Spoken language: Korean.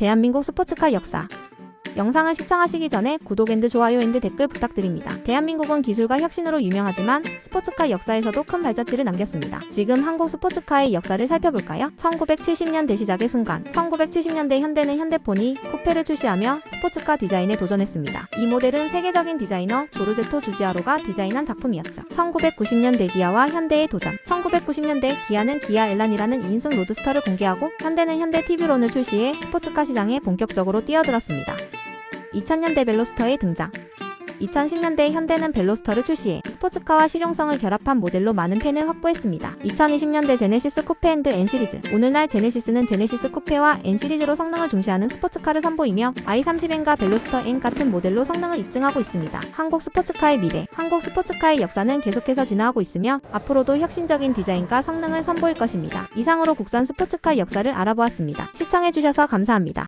대한민국 스포츠카 역사. 영상을 시청하시기 전에 구독 앤드 좋아요 앤드 댓글 부탁드립니다. 대한민국은 기술과 혁신으로 유명하지만 스포츠카 역사에서도 큰 발자취를 남겼습니다. 지금 한국 스포츠카의 역사를 살펴볼까요? 1970년대 시작의 순간, 1970년대 현대는 현대폰이 쿠페를 출시하며 스포츠카 디자인에 도전했습니다. 이 모델은 세계적인 디자이너 조르제토 주지아로가 디자인한 작품이었죠. 1990년대 기아와 현대의 도전. 1990년대 기아는 기아 엘란이라는 2인승 로드스터를 공개하고 현대는 현대 TV론을 출시해 스포츠카 시장에 본격적으로 뛰어들었습니다. 2000년대 벨로스터의 등장. 2010년대 현대는 벨로스터를 출시해 스포츠카와 실용성을 결합한 모델로 많은 팬을 확보했습니다. 2020년대 제네시스 쿠페 앤드 N 시리즈. 오늘날 제네시스는 제네시스 쿠페와 N 시리즈로 성능을 중시하는 스포츠카를 선보이며 i30N과 벨로스터 N 같은 모델로 성능을 입증하고 있습니다. 한국 스포츠카의 미래. 한국 스포츠카의 역사는 계속해서 진화하고 있으며 앞으로도 혁신적인 디자인과 성능을 선보일 것입니다. 이상으로 국산 스포츠카 역사를 알아보았습니다. 시청해주셔서 감사합니다.